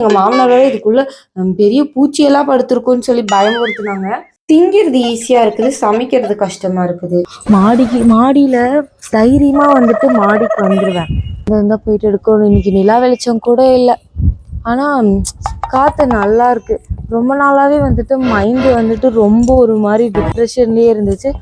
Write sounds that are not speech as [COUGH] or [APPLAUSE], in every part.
எங்க மாமனார் வேற இதுக்குள்ள பெரிய பூச்சியெல்லாம் படுத்திருக்கும்னு சொல்லி பயமுறுத்துனாங்க திங்கிறது ஈஸியா இருக்குது சமைக்கிறது கஷ்டமா இருக்குது. மாடிக்கு மாடியில தைரியமா வந்துட்டு மாடிக்கு வந்துருவேன். இருந்தா போயிட்டு எடுக்கணும் இன்னைக்கு நிலா வெளிச்சம் கூட இல்லை. ஆனா காத்து நல்லா இருக்கு. ரொம்ப நாளாவே வந்துட்டு மைண்ட் வந்துட்டு ரொம்ப ஒரு மாதிரி டிப்ரெஷன்லயே இருந்துச்சு.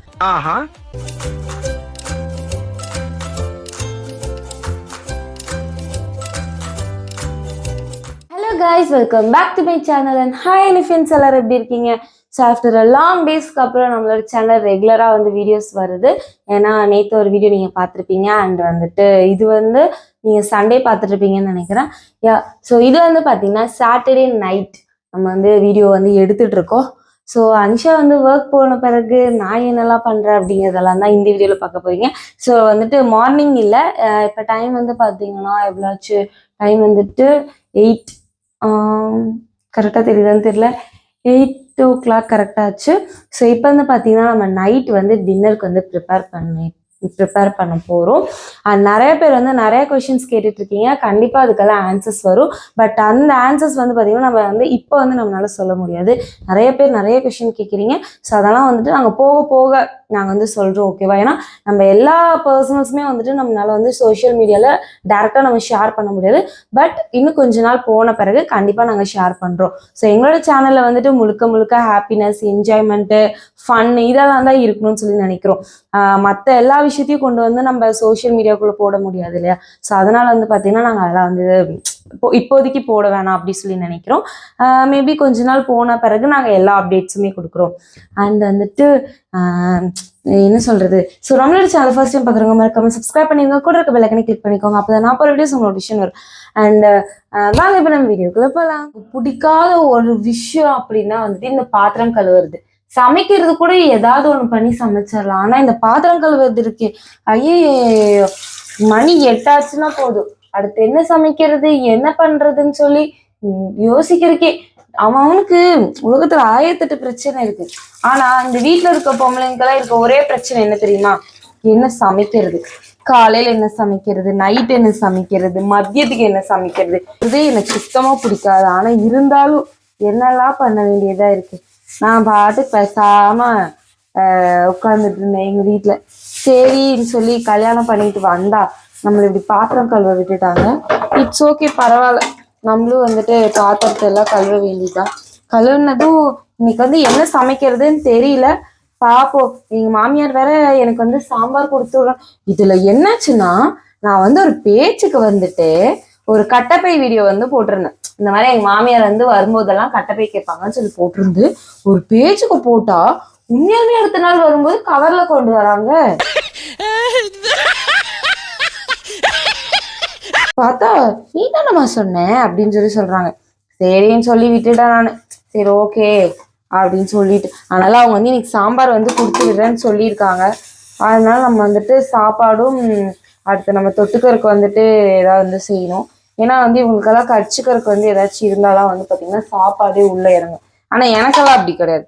Guys welcome back to my channel and hi N friends எல்லாரும் எப்படி இருக்கீங்க? ஸோ ஆஃப்டர் அ லாங் டேஸ்க்கு அப்புறம் நம்மளோட சேனல் ரெகுலராக வந்து வீடியோஸ் வருது. ஏன்னா நேற்று ஒரு வீடியோ நீங்கள் பார்த்துருப்பீங்க. அண்ட் வந்துட்டு இது வந்து நீங்கள் சண்டே பார்த்துட்ருப்பீங்கன்னு நினைக்கிறேன். யா ஸோ இது வந்து பார்த்தீங்கன்னா சாட்டர்டே நைட் நம்ம வந்து வீடியோ வந்து எடுத்துட்ருக்கோம் ஸோ அன்ஷா வந்து ஒர்க் போன பிறகு நான் என்னெல்லாம் பண்ணுறேன் அப்படிங்கிறதெல்லாம் தான் இந்த வீடியோவில் பார்க்க போறீங்க. ஸோ வந்துட்டு மார்னிங் இல்லை. இப்போ டைம் வந்து பார்த்தீங்கன்னா எவ்வளோச்சு? டைம் வந்துட்டு எயிட் கரெக்டாக தெரியுதான்னு தெரியல. எயிட் ஓ கிளாக் கரெக்டாச்சு ஸோ இப்போ வந்து பார்த்தீங்கன்னா நம்ம நைட் வந்து டின்னருக்கு வந்து ப்ரிப்பேர் பண்ணி ப்ரிப்பேர் பண்ண போகிறோம் நிறைய பேர் வந்து நிறைய கொஷின்ஸ் கேட்டுட்ருக்கீங்க கண்டிப்பாக அதுக்கெல்லாம் ஆன்சர்ஸ் வரும். பட் அந்த ஆன்சர்ஸ் வந்து பார்த்திங்கன்னா நம்ம வந்து இப்போ வந்து நம்மளால் சொல்ல முடியாது. நிறைய பேர் நிறைய கொஷின் கேட்குறீங்க ஸோ அதெல்லாம் வந்துட்டு நாங்கள் போக போக நாங்கள் வந்து சொல்கிறோம் ஓகேவா ஏன்னா நம்ம எல்லா பர்சனல்ஸுமே வந்துட்டு நம்மளால வந்து சோஷியல் மீடியாவில் டேரெக்டாக நம்ம ஷேர் பண்ண முடியாது. பட் இன்னும் கொஞ்ச நாள் போன பிறகு கண்டிப்பாக நாங்கள் ஷேர் பண்ணுறோம் ஸோ எங்களோட சேனலில் வந்துட்டு முழுக்க முழுக்க ஹாப்பினஸ் என்ஜாய்மெண்ட்டு ஃபன் இதெல்லாம் தான் இருக்கணும்னு சொல்லி நினைக்கிறோம். மற்ற எல்லா விஷயத்தையும் கொண்டு வந்து நம்ம சோஷியல் மீடியாக்குள்ளே போட முடியாது இல்லையா? ஸோ அதனால் வந்து பார்த்திங்கன்னா நாங்கள் அதெல்லாம் வந்து இப்போ இப்போதைக்கு போட வேணாம் அப்படி சொல்லி நினைக்கிறோம். மேபி கொஞ்ச நாள் போன பிறகு நாங்கள் எல்லா அப்டேட்ஸுமே கொடுக்குறோம். அண்ட் வந்துட்டு என்ன சொல்றது? ஸோ நம்மளோட சேனல் ஃபர்ஸ்ட் டைம் பார்க்குறவங்க மறக்காம சப்ஸ்கிரைப் பண்ணிருங்க கூட இருக்க பெல்லைக்கனை கிளிக் பண்ணிக்கோங்க. அப்போ தான் நான் போகிற வீடியோஸ் உங்களோட விஷயம் வரும். அண்ட் வாங்க இப்போ நம்ம வீடியோக்குள்ள போகலாம் பிடிக்காத ஒரு விஷயம் அப்படின்னா வந்துட்டு இந்த பாத்திரம் கழுவுறது. சமைக்கிறது கூட ஏதாவது ஒன்று பண்ணி சமைச்சிடலாம். ஆனால் இந்த பாத்திரம் கழுவுறது இருக்கு ஐயோ மணி எட்டாச்சுன்னா போதும். அடுத்து என்ன சமைக்கிறது என்ன பண்றதுன்னு சொல்லி யோசிக்கிறக்கே யோசிக்கிறதுக்கே அவன் அவனுக்கு உலகத்துல ஆயிரத்தெட்டு பிரச்சனை இருக்கு. ஆனா இந்த வீட்டுல இருக்க பொம்பளைங்கெல்லாம் இருக்க ஒரே பிரச்சனை என்ன தெரியுமா? என்ன சமைக்கிறது? காலையில என்ன சமைக்கிறது? நைட் என்ன சமைக்கிறது? மதியத்துக்கு என்ன சமைக்கிறது? இது எனக்கு சுத்தமா பிடிக்காது. ஆனா இருந்தாலும் என்னெல்லாம் பண்ண வேண்டியதா இருக்கு? நான் பாட்டு பேசாம உட்காந்துட்டு இருந்தேன் எங்க வீட்டுல சரின்னு சொல்லி கல்யாணம் பண்ணிட்டு வந்தா நம்மளை இப்படி பாத்திரம் கழுவ விட்டுட்டாங்க. இட்ஸ் ஓகே பரவாயில்ல. நம்மளும் வந்துட்டு பாத்திரத்தை எல்லாம் கழுவ வேண்டிதான் கழுவுனதும் இன்னைக்கு வந்து என்ன சமைக்கிறதுன்னு தெரியல. பாப்போம். எங்க மாமியார் வேற எனக்கு வந்து சாம்பார் கொடுத்து இதுல என்னாச்சுன்னா நான் வந்து ஒரு பேச்சுக்கு வந்துட்டு ஒரு கட்டப்பை வீடியோ வந்து போட்டிருந்தேன். இந்த மாதிரி எங்க மாமியார் வந்து வரும்போதெல்லாம் கட்டப்பை கேட்பாங்கன்னு சொல்லி போட்டிருந்து ஒரு பேச்சுக்கு போட்டா உண்மையாலுமே அடுத்த நாள் வரும்போது கவர்ல கொண்டு வராங்க. [LAUGHS] பார்த்தா நீ தானம்மா சொன்ன? அப்படின்னு சொல்லி சொல்றாங்க. சரின்னு சொல்லி விட்டுட்டேன் நான். சரி ஓகே அப்படின்னு சொல்லிட்டு. அதனால அவங்க வந்து இன்னைக்கு சாம்பார் வந்து கொடுத்து விடுறேன்னு சொல்லியிருக்காங்க. அதனால நம்ம வந்துட்டு சாப்பாடும் அடுத்து நம்ம தொட்டுக்கறதுக்கு வந்துட்டு ஏதாவது வந்து செய்யணும். ஏன்னா வந்து இவங்களுக்கெல்லாம் கடிச்சுக்கறதுக்கு வந்து ஏதாச்சும் இருந்தாலாம் வந்து பார்த்தீங்கன்னா சாப்பாடே உள்ளே இறங்கும். ஆனால் எனக்கெல்லாம் அப்படி கிடையாது.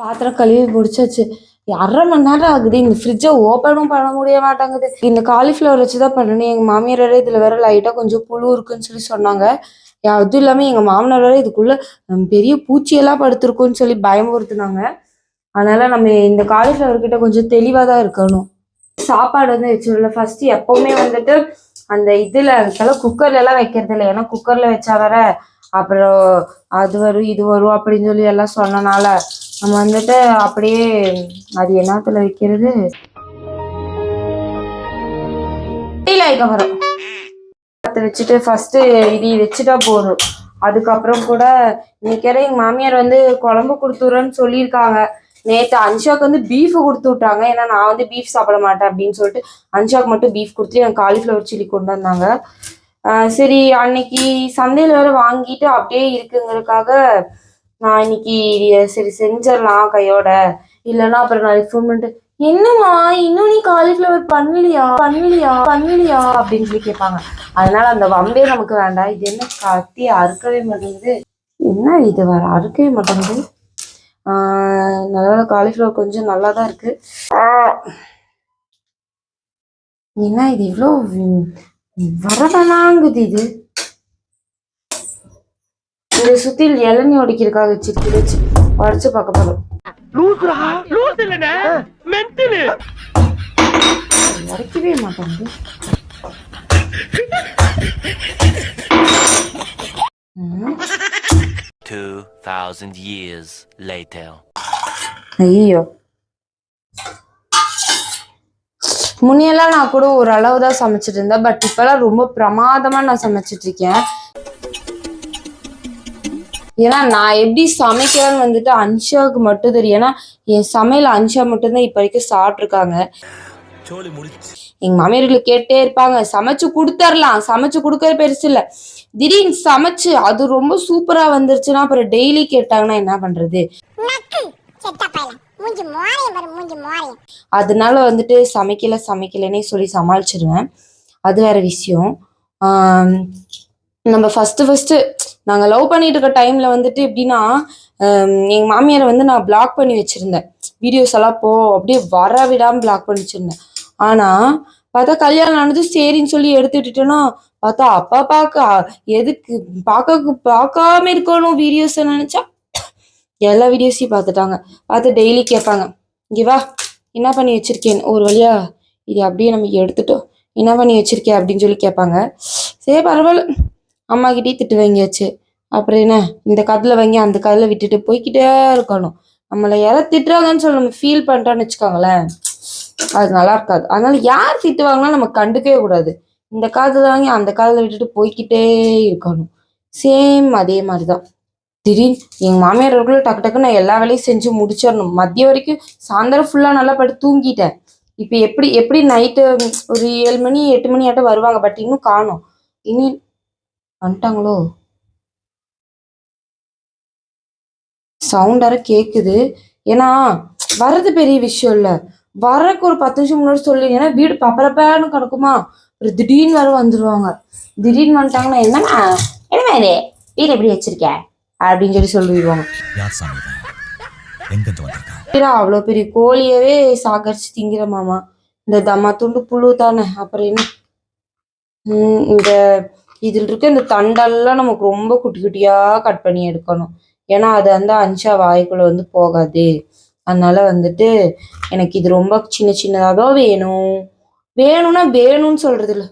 பாத்திரம் கழுவி முடிச்சாச்சு. அரை மணி நேரம் ஆகுது. இந்த ஃப்ரிட்ஜை ஓப்பனும் பண்ண முடிய மாட்டேங்குது. இந்த காலிஃப்ளவர் வச்சு தான் பண்ணணும். எங்கள் மாமியார் வேறு இதில் வேற லைட்டாக கொஞ்சம் புழு இருக்குன்னு சொல்லி சொன்னாங்க. அதுவும் இல்லாமல் எங்கள் மாமனார் வேறு இதுக்குள்ளே பெரிய பூச்சியெல்லாம் படுத்திருக்குன்னு சொல்லி பயமுறுத்துனாங்க. அதனால் நம்ம இந்த காலிஃப்ளவர் கிட்ட கொஞ்சம் தெளிவாக தான் இருக்கணும். சாப்பாடு வந்து வச்சிடல ஃபஸ்ட்டு எப்போவுமே வந்துட்டு அந்த இதில் அதெல்லாம் குக்கர்லலாம் வைக்கிறதில்ல. வைக்கிறது இல்லை ஏன்னா குக்கரில் வச்சா வேற அப்புறம் அது வரும் இது வரும் அப்படின்னு சொல்லி எல்லாம் சொன்னனால நம்ம வந்துட்டு அப்படியே அது என்னத்துல வைக்கிறது? டீல அதை வச்சுட்டு ஃபர்ஸ்ட் இது வச்சுட்டா போதும். அதுக்கப்புறம் கூட இன்னைக்கு எங்கள் எங்க மாமியார் வந்து குழம்பு கொடுத்துறேன்னு சொல்லியிருக்காங்க. நேற்று அன்ஷாக்கு வந்து பீஃப் கொடுத்து விட்டாங்க. ஏன்னா நான் வந்து பீஃப் சாப்பிட மாட்டேன் அப்படின்னு சொல்லிட்டு அன்ஷாக்கு மட்டும் பீஃப் கொடுத்துட்டு எனக்கு காலிஃப்ளவர் சில்லி கொண்டு வந்தாங்க. சரி அன்னைக்கு சந்தையில் வேற வாங்கிட்டு அப்படியே இருக்குங்கிறதுக்காக நான் இன்னைக்கு சரி செஞ்சிடலாம் கையோட. இல்லைன்னா அப்புறம் நாளைக்கு ஃபோன் பண்ணிட்டு என்னம்மா இன்னும் நீ காலிஃப்ளவர் பண்ணலையா? பண்ணலையா? பண்ணலையா? அப்படின்னு சொல்லி கேட்பாங்க. அதனால அந்த வம்பே நமக்கு வேண்டாம். இது என்ன கத்தி அறுக்கவே மாட்டேங்குது. என்ன இது வர அறுக்கவே மாட்டேங்குது? நல்ல காலிஃப்ளவர் கொஞ்சம் நல்லா தான் இருக்கு என்ன இது இவ்வளோ வரவனாங்குது இது. இந்த சுத்தியில் இளநீ உடைக்கிறதுக்காக வச்சிருக்கு வச்சு உடச்சு பார்க்க போறோம். உடைக்கவே மாட்டேங்குது ம். 2,000 years later. ஐயோ. முன்னையெல்லாம் நான் கூட ஒரு அளவு தான் சமைச்சிட்டு இருந்தேன். பட் இப்பெல்லாம் ரொம்ப பிரமாதமா நான் சமைச்சிட்டு இருக்கேன். ஏன்னா நான் எப்படி சமைக்கிறேன்னு வந்துட்டு அன்ஷாவுக்கு மட்டும் தெரியும். ஏன்னா என் சமையல் அன்ஷா மட்டும்தான் இப்ப வரைக்கும் சாப்பிட்ருக்காங்க எங்க மாமியார்களை கேட்டே இருப்பாங்க சமைச்சு கொடுத்துர்லாம். சமைச்சு கொடுக்கறது பெருசு இல்ல. திடீர்னு சமைச்சு அது ரொம்ப சூப்பரா வந்துருச்சுன்னா அப்புறம் டெய்லி கேட்டாங்கன்னா என்ன பண்றது? அதனால வந்துட்டு சமைக்கல சமைக்கலன்னே சொல்லி சமாளிச்சிருவேன். அது வேற விஷயம். நம்ம ஃபஸ்ட்டு ஃபஸ்ட்டு நாங்கள் லவ் பண்ணிட்டு இருக்க டைமில் வந்துட்டு எப்படின்னா எங்கள் மாமியாரை வந்து நான் பிளாக் பண்ணி வச்சுருந்தேன். வீடியோஸ் எல்லாம் போ அப்படியே வர விடாமல் பிளாக் பண்ணி வச்சுருந்தேன். ஆனால் பார்த்தா கல்யாணம் ஆனது சரின்னு சொல்லி எடுத்துட்டுட்டோன்னா பார்த்தா அப்பா பார்க்க எதுக்கு பார்க்க பார்க்காம இருக்கணும் வீடியோஸை நினச்சா எல்லா வீடியோஸையும் பார்த்துட்டாங்க. பார்த்து டெய்லி கேட்பாங்க. இங்கே வா என்ன பண்ணி வச்சிருக்கேன்? ஒரு வழியா இது அப்படியே நம்ம எடுத்துட்டோம். என்ன பண்ணி வச்சுருக்கேன் அப்படின்னு சொல்லி கேட்பாங்க. சரி பரவாயில்ல. அம்மாக்கிட்டே திட்டு வாங்கியாச்சு. அப்புறம் என்ன? இந்த கதில் வாங்கி அந்த கதில் விட்டுட்டு போய்கிட்டே இருக்கணும். நம்மளை யாராவது திட்டுறாங்கன்னு சொல்லி நம்ம ஃபீல் பண்ணுறோன்னு வச்சுக்கோங்களேன். அது நல்லா இருக்காது. அதனால யார் திட்டுவாங்கன்னா நம்ம கண்டுக்கவே கூடாது. இந்த காதில் வாங்கி அந்த காதில் விட்டுட்டு போய்க்கிட்டே இருக்கணும். சேம் அதே மாதிரி தான் திடீர்னு எங்கள் மாமியார் அவர்களும் டக்கு டக்கு நான் எல்லா வேலையும் செஞ்சு முடிச்சிடணும். மதியம் வரைக்கும் சாயந்தரம் ஃபுல்லாக நல்லா படி தூங்கிட்டேன். இப்போ எப்படி எப்படி நைட்டு ஒரு ஏழு மணி எட்டு மணி ஆட்டம் வருவாங்க பட் இன்னும் காணும். இனி வந்துட்டாங்களோ? சவுண்டார கேட்குது ஏன்னா வர்றது பெரிய விஷயம் இல்லை. வர்றதுக்கு ஒரு பத்து நிமிஷம் முன்னாடி சொல்லி. ஏன்னா வீடு பப்பரப்பேன்னு கிடக்குமா? ஒரு திடீர்னு வர வந்துருவாங்க. திடீர்னு வந்துட்டாங்கன்னா என்னம்மா? என்னம்மா இது? வீடு எப்படி வச்சிருக்கேன் அப்படின்னு சொல்லி சொல்லிடுவாங்க. அவ்வளோ பெரிய கோழியவே சாகரிச்சு திங்கிற மாமா. இந்த தம்மா துண்டு புழு தானே. அப்புறம் என்ன? இந்த இதில் இருக்க இந்த தண்டெல்லாம் நமக்கு ரொம்ப குட்டி குட்டியா கட் பண்ணி எடுக்கணும். ஏன்னா அது வந்து அஞ்சா வாய்க்குள்ள வந்து போகாது. அதனால வந்துட்டு எனக்கு இது ரொம்ப சின்ன சின்னதாக தான் வேணும். வேணும்னா வேணும்னு சொல்றது இல்ல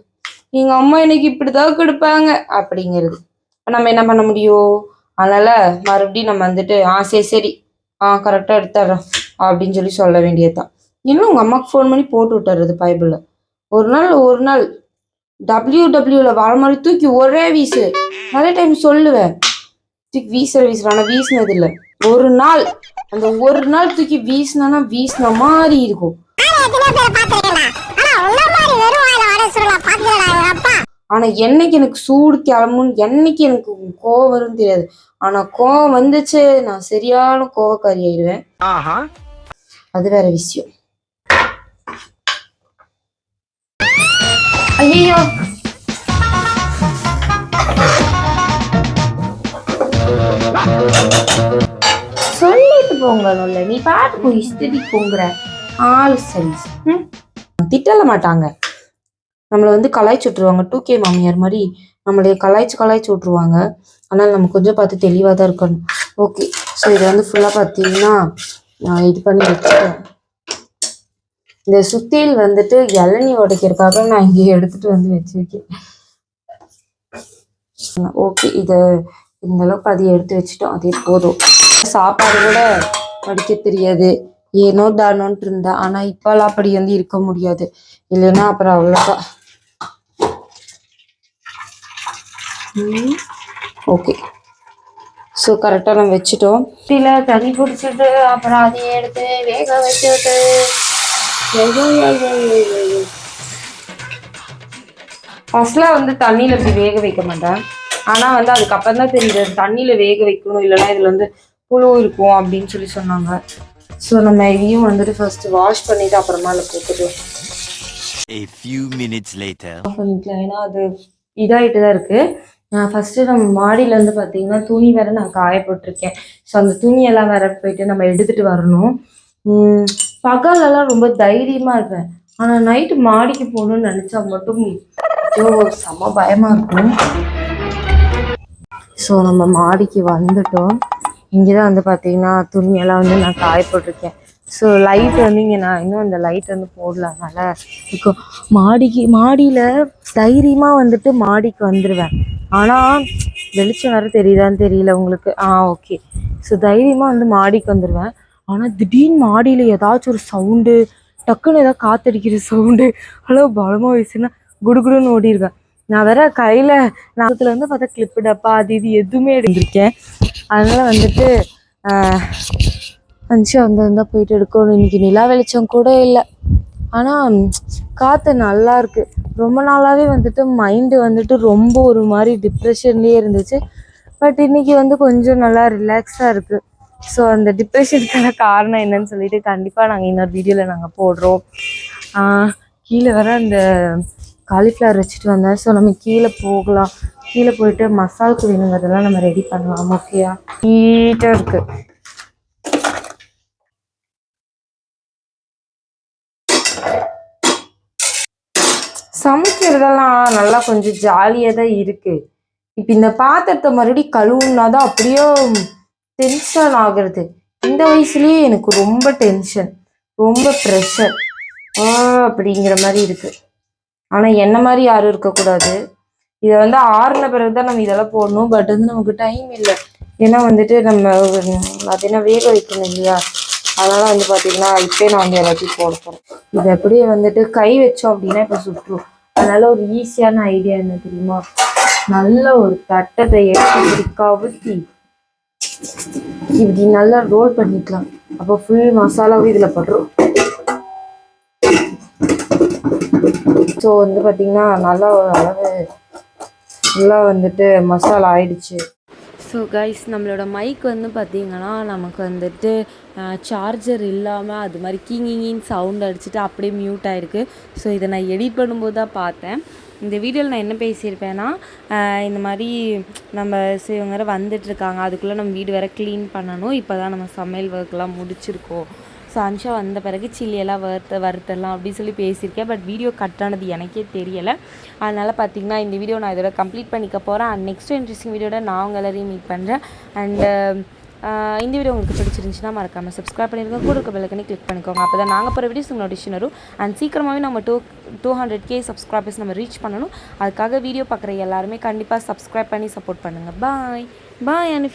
எங்க அம்மா எனக்கு இப்படிதான் கொடுப்பாங்க அப்படிங்கிறது. அப்ப நம்ம என்ன பண்ண முடியும்? அதனால மறுபடியும் நம்ம வந்துட்டு ஆ சரி சரி. ஆ கரெக்டாக எடுத்துட்றோம். அப்படின்னு சொல்லி சொல்ல வேண்டியதுதான். இன்னும் உங்கள் அம்மாவுக்கு ஃபோன் பண்ணி போட்டு விட்டுறது பைபிளில். ஒரு நாள் ஒரு நாள். டபிள்யூ டபிள்யூவில் வர மாதிரி தூக்கி ஒரே வீசு. நிறைய டைம் சொல்லுவேன். தூக்கி வீசுற வீசுற. ஆனால் வீசினது இல்லை. ஒரு நாள். அந்த ஒரு நாள் தூக்கி வீசினா வீசின மாதிரி இருக்கும். எத்தனை பேரை பார்த்துருக்கலாம் ஆனா உள்ள மாதிரி வெறும் வாயில வர சொல்லல பாத்துக்கடா அப்பா ஆனா என்னைக்கு எனக்கு சூடு கிளம்புன்னு என்னைக்கு எனக்கு கோவம் வரும்னு தெரியாது. ஆனா கோவம் வந்துச்சு நான் சரியான கோவக்காரி ஆயிடுவேன். அது வேற விஷயம். ஐயோ சொல்லிட்டு போங்க நொல்ல நீ பாட்டுக்கு இஷ்டடி போங்கிற. ஆளு சரி. ம்? திட்டல மாட்டாங்க. நம்மளை வந்து கலாய்ச்சி விட்ருவாங்க டூ கே மாமியார் மாதிரி நம்மளை கலாய்ச்சி கலாய்ச்சி விட்ருவாங்க ஆனால் நம்ம கொஞ்சம் பார்த்து தெளிவாக தான் இருக்கணும். ஓகே ஸோ இதை வந்து ஃபுல்லாக பார்த்தீங்கன்னா நான் இது பண்ணி வச்சுட்டேன் இந்த சுத்தியில் வந்துட்டு இளநி உடைக்கிறதுக்காக நான் இங்கே எடுத்துட்டு வந்து வச்சிருக்கேன். ஓகே இதை இந்த அளவுக்கு அதை எடுத்து வச்சுட்டோம். அதே போதும். சாப்பாடு கூட படிக்க தெரியாது. ஏனோ தானோன்ட்டு இருந்தேன் ஆனால் இப்போல்லாம் அப்படி வந்து இருக்க முடியாது. இல்லைன்னா அப்புறம் அவ்வளோதான் ஓகே. ஸோ கரெக்டாக நம்ம வச்சுட்டோம். இல்லை தண்ணி பிடிச்சிட்டு அப்புறம் அதையே எடுத்து வேக வச்சுட்டு. ஃபர்ஸ்ட்லாம் வந்து தண்ணியில் இப்படி வேக வைக்க மாட்டேன். ஆனால் வந்து அதுக்கப்புறம் தான் தெரியுது தண்ணியில் வேக வைக்கணும் இல்லைன்னா இதில் வந்து புழு இருக்கும் அப்படின்னு சொல்லி சொன்னாங்க. ஸோ நம்ம இதையும் வந்துட்டு ஃபர்ஸ்ட் வாஷ் பண்ணிட்டு அப்புறமா அதில் போட்டுக்கலாம். A few minutes later. Off பண்ணிக்கலாம். ஏன்னா அது இதாகிட்டு தான் இருக்கு. நான் ஃபஸ்ட்டு நம்ம மாடியில் வந்து பார்த்தீங்கன்னா துணி வேறு நான் காய போட்டிருக்கேன் ஸோ அந்த துணியெல்லாம் வேற போயிட்டு நம்ம எடுத்துகிட்டு வரணும். பகலெல்லாம் ரொம்ப தைரியமாக இருப்பேன். ஆனால் நைட்டு மாடிக்கு போகணும்னு நினச்சா மட்டும் ஐயோ செம பயமாக இருக்கும். ஸோ நம்ம மாடிக்கு வந்துட்டோம். இங்கே தான் வந்து பார்த்தீங்கன்னா துணியெல்லாம் வந்து நான் காய போட்டிருக்கேன் ஸோ லைட் வந்து இங்கே நான் இன்னும் அந்த லைட் வந்து போடல அதனால் இப்போ மாடிக்கு மாடியில் தைரியமாக வந்துட்டு மாடிக்கு வந்துடுவேன் ஆனால் வெளிச்சம் வேறு தெரியுதான்னு தெரியல உங்களுக்கு. ஆ ஓகே ஸோ தைரியமாக வந்து மாடிக்கு வந்துடுவேன் ஆனால் திடீர்னு மாடியில் ஏதாச்சும் ஒரு சவுண்டு டக்குன்னு ஏதாவது காத்தடிக்கிற சவுண்டு ஹலோ பலமாக வயசுன்னா குடுகுடுன்னு ஓடிடுவேன் நான் வேற கையில் நாகத்தில் வந்து பார்த்தா கிளிப்பு டப்பா அது இது எதுவுமே எடுத்திருக்கேன். அதனால் வந்துட்டு வந்துச்சு அந்த இருந்தால் போயிட்டு எடுக்கணும். இன்றைக்கி நிலா வெளிச்சம் கூட இல்லை. ஆனால் காற்று நல்லா இருக்குது ரொம்ப நாளாகவே வந்துட்டு மைண்டு வந்துட்டு ரொம்ப ஒரு மாதிரி டிப்ரெஷன்லேயே இருந்துச்சு. பட் இன்றைக்கி வந்து கொஞ்சம் நல்லா ரிலாக்ஸாக இருக்குது ஸோ அந்த டிப்ரெஷனுக்கான காரணம் என்னன்னு சொல்லிட்டு கண்டிப்பாக நாங்கள் இன்னொரு வீடியோவில் நாங்கள் போடுறோம். கீழே வர அந்த காலிஃப்ளவர் வச்சுட்டு வந்தேன். ஸோ நம்ம கீழே போகலாம். கீழே போயிட்டு மசாலுக்கு வேணுங்கிறதெல்லாம் நம்ம ரெடி பண்ணலாம். ஓகேயா நீட்டாக இருக்குது சமைக்கிறதெல்லாம் நல்லா கொஞ்சம் ஜாலியாக தான் இருக்குது இப்போ இந்த பாத்திரத்தை மறுபடியும் கழுவுனா தான் அப்படியே டென்ஷன் ஆகுறது. இந்த வயசுலேயே எனக்கு ரொம்ப டென்ஷன் ரொம்ப ப்ரெஷர் அப்படிங்கிற மாதிரி இருக்குது ஆனால் என்ன மாதிரி யாரும் இருக்கக்கூடாது. இதை வந்து ஆறுன பிறகு தான் நம்ம இதெல்லாம் போடணும். பட் வந்து நமக்கு டைம் இல்லை. ஏன்னா வந்துட்டு நம்ம அது என்ன வேக வைக்கணும் இல்லையா? அதனால் வந்து பார்த்திங்கன்னா இப்போ நான் வந்து எல்லாத்தையும் போட போகிறேன் இது அப்படியே வந்துட்டு கை வச்சோம் அப்படின்னா இப்போ சுற்றுவோம் அதனால ஒரு ஈஸியான ஐடியா என்ன தெரியுமா? நல்ல ஒரு தட்டத்தை எடுத்து இப்படி கவுத்தி இப்படி நல்லா ரோல் பண்ணிக்கலாம். அப்போ ஃபுல் மசாலாவும் இதில் படுறோம் ஸோ வந்து பார்த்தீங்கன்னா நல்லா ஒரு அளவு ஃபுல்லாக வந்துட்டு மசாலா ஆயிடுச்சு. ஸோ கைஸ் நம்மளோட மைக் வந்து பார்த்திங்கன்னா நமக்கு வந்துட்டு சார்ஜர் இல்லாமல் அது மாதிரி கிங்கிங்கின்னு சவுண்ட் அடிச்சுட்டு அப்படியே மியூட் ஆகிருக்கு ஸோ இதை நான் எடிட் பண்ணும்போது தான் பார்த்தேன். இந்த வீடியோவில் நான் என்ன பேசியிருப்பேன்னா இந்த மாதிரி நம்ம சரி இவங்க வந்துட்டுருக்காங்க அதுக்குள்ளே நம்ம வீடு வேறு க்ளீன் பண்ணணும். இப்போ தான் நம்ம சமையல் ஒர்க்லாம் முடிச்சிருக்கோம். ஸோ அன்ஷா வந்த பிறகு சில்லியெல்லாம் வறுத்த வறுத்தரலாம் அப்படின்னு சொல்லி பேசியிருக்கேன். பட் வீடியோ கட் ஆனது எனக்கே தெரியலை. அதனால் பார்த்தீங்கன்னா இந்த வீடியோ நான் இதோட கம்ப்ளீட் பண்ணிக்க போகிறேன் அண்ட் நெக்ஸ்ட் இன்ட்ரெஸ்டிங் வீடியோட நான் உங்க எல்லாரையும் மீட் பண்ணுறேன் அண்டு இந்த வீடியோ உங்களுக்கு பிடிச்சிருந்துச்சுன்னா மறக்காமல் சப்ஸ்கிரைப் பண்ணிருங்க. கூட இருக்க பெல்லைக்கனே கிளிக் பண்ணிக்கோங்க. அப்போ தான் நாங்கள் போகிற வீடியோஸ் உங்களுக்கு வரும். அண்ட் சீக்கிரமாகவே நம்ம two two hundred K subscribers நம்ம ரீச் பண்ணணும். அதுக்காக வீடியோ பார்க்குற எல்லாருமே கண்டிப்பாக சப்ஸ்கிரைப் பண்ணி சப்போர்ட் பண்ணுங்கள் பாய் பாய் அண்ட்